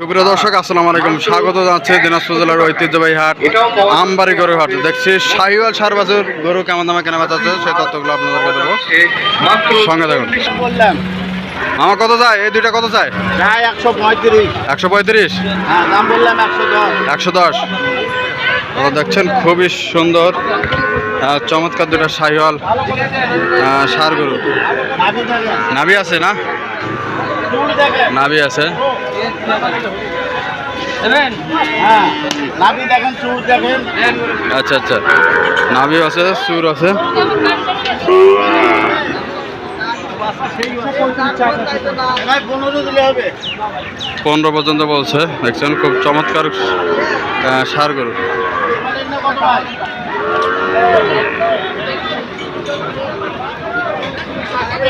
সুপ্রিয় দর্শক আসসালামু আলাইকুম। স্বাগত জানাচ্ছি দিনাজপুর জেলার ঐতিহ্যবাহী হাট আমবাড়ি গরু হাট। দেখছি শাহিওয়াল সার বাছুর গরু কেমন দামে কেনা বেচা হচ্ছে সেই তথ্যগুলো আপনাদেরকে দেবো। সঙ্গে দেখুন আমার কত চাই? এই দুইটা কত চাই? একশো পঁয়ত্রিশ। একশো পঁয়ত্রিশ? হ্যাঁ একশো দশ। দেখছেন খুবই সুন্দর চমৎকার দুটা শাহিওয়াল সার গরু। নাভি আছে না? নাভি আছে। হ্যাঁ। আচ্ছা আচ্ছা। নাভি আছে সুর আছে। পনেরো পর্যন্ত বলছে। দেখছেন খুব চমৎকার সার গরু আমাদের না কত ভাই কত ভাই এটা? আরে,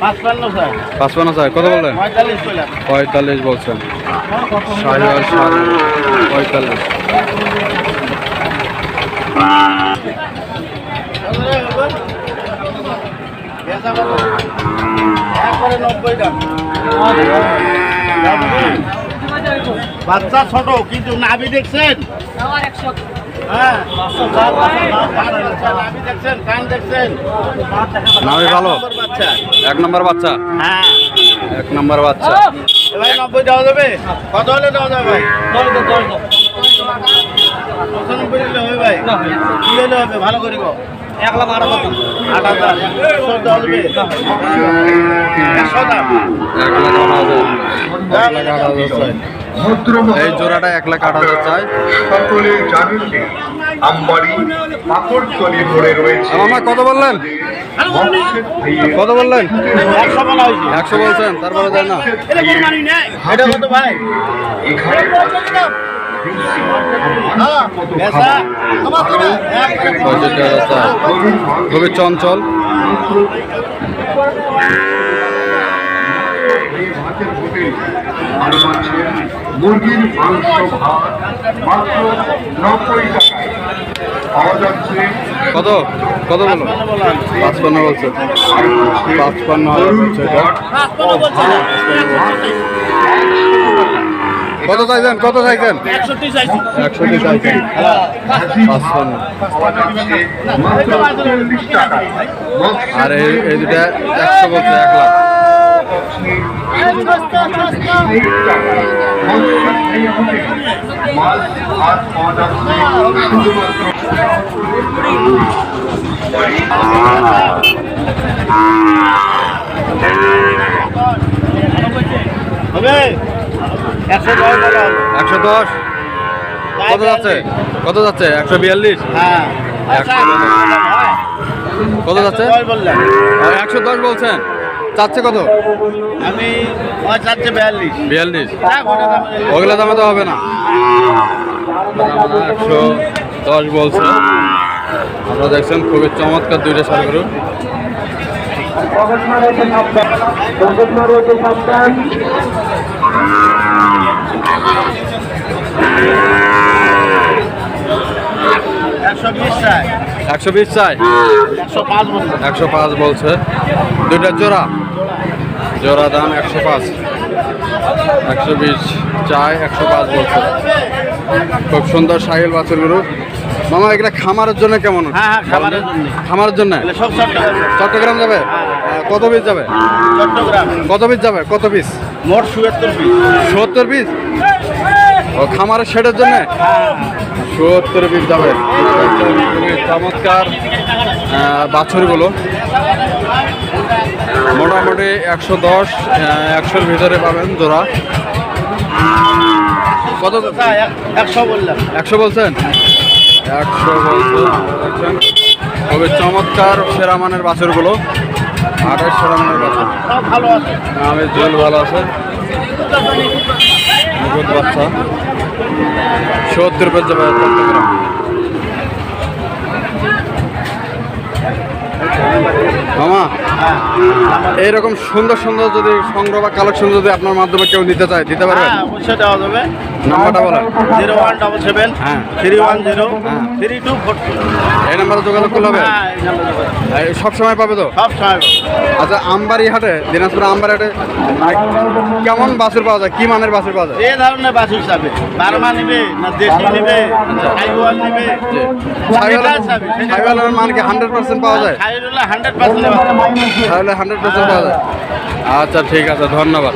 পাঁচপান্ন স্যার। কত বললেন? পঁয়তাল্লিশ বলছেন। পঁয়তাল্লিশ। বাচ্চা ছোট কিন্তু নাভি দেখছেন? হ্যাঁ। নাভি ভালো? এক নম্বর বাচ্চা? এক নম্বর বাচ্চা। হ্যাঁ এক নম্বর বাচ্চা এবার নব্বই দেওয়া যাবে কত হলে দেওয়া যাবে ভাই পঁচানব্বই হলে হবে ভাই কি হলে হবে ভালো করে এক লাখ আট হাজার এই জোড়াটা এক লাখ আট হাজার চাই। আমবাড়ি রয়েছে। কত বললেন? কত বললেন? একশো বলা হয়েছে একশো বলছেন তারপরে দেয় না। এটা কোরবানি নেই। এটা কত ভাই? এখানে হ্যাঁ হাজার চাই খুবই চঞ্চল। মুরগির মাংস ভাত মাত্র নব্বই যাচ্ছে কত? কত বলো? পাঁচপান্ন বলছে। পাঁচপান্ন বলছে কত চাইছেন? কত চাইছেন? একষট্টি চাইছেন। পাঁচপান্ন। আর, এই দুটা একশো বলছে, এক লাখ। মাছ ভাত পাওয়া যাচ্ছে হবে একশো দশ। কত যাচ্ছে? কত যাচ্ছে? একশো বিয়াল্লিশ? হ্যাঁ। একশো কত যাচ্ছে? একশো দশ বলছেন? চাচ্ছে কত? আমি চারটে বিয়াল্লিশ। বিয়াল্লিশ? হ্যাঁ, ওগুলো দামে তো হবে না। একশো দশ বলছে। আপনারা দেখছেন খুবই চমৎকার দুইটা শাড়ি গরু। একশো বিশ চাই। একশো পাঁচ বলছে। দুইটা জোড়া? জোড়া দাম একশো পাঁচ। একশো বিশ চাই একশো পাঁচ বলছে। খুব সুন্দর সাইকেল বাছুর গরু। মামা এগুলা খামারের জন্য কেমন? হ্যাঁ, হ্যাঁ, খামারের জন্যে। খামারের জন্য? সব চট্টগ্রাম। চট্টগ্রাম যাবে? কত পিস যাবে? চট্টগ্রাম। কত পিস যাবে? কত পিস? মোট সুয়াত্তর পিস। সত্তর পিস? ও খামারের শেডের জন্য? সত্তর পিস যাবে। চমৎকার বাছুরগুলো। মোটামুটি একশো দশ একশোর ভিতরে পাবেন জোড়া। কত হ্যাঁ, একশো বললাম। একশো বলছেন? একশো বলছেন তবে চমৎকার সেরা মানের বাছুরগুলো আঠাশ সেরা মানের বাছুর। ভালো আছে। আমের জল ভালো আছে। মুকুট বাচ্চা। সত্তর মামা এইরকম সুন্দর সুন্দর যদি সংগ্রহ বা কালেকশন যদি আপনার মাধ্যমে কেউ নিতে চায় দিতে পারবেন হ্যাঁ অবশ্যই দেওয়া যাবে। নাম্বারটা বলেন। জিরো ওয়ান ডবল সেভেন হ্যাঁ। থ্রি ওয়ান জিরো হ্যাঁ। থ্রি টু ফোর এই নাম্বারে যোগাযোগ করলে হবে? হ্যাঁ এই। এই সব সময় পাবে তো? সব সময় আচ্ছা আমবাড়ি হাটে দিনাজপুর আমবাড়ি হাটে কেমন পাওয়া যায়? কি মানের পাওয়া যায়? যে ধরনের হিসাবে বার্মা নিবে না দেশি নিবে আইওয়াল নিবে যেটা হিসাবে, সেটা- সাইওয়ালের মান কি হান্ড্রেড পার্সেন্ট পাওয়া যায়? হান্ড্রেড পার্সেন্ট তাহলে হান্ড্রেড পার্সেন্ট পাওয়া যায়। আচ্ছা ঠিক আছে ধন্যবাদ।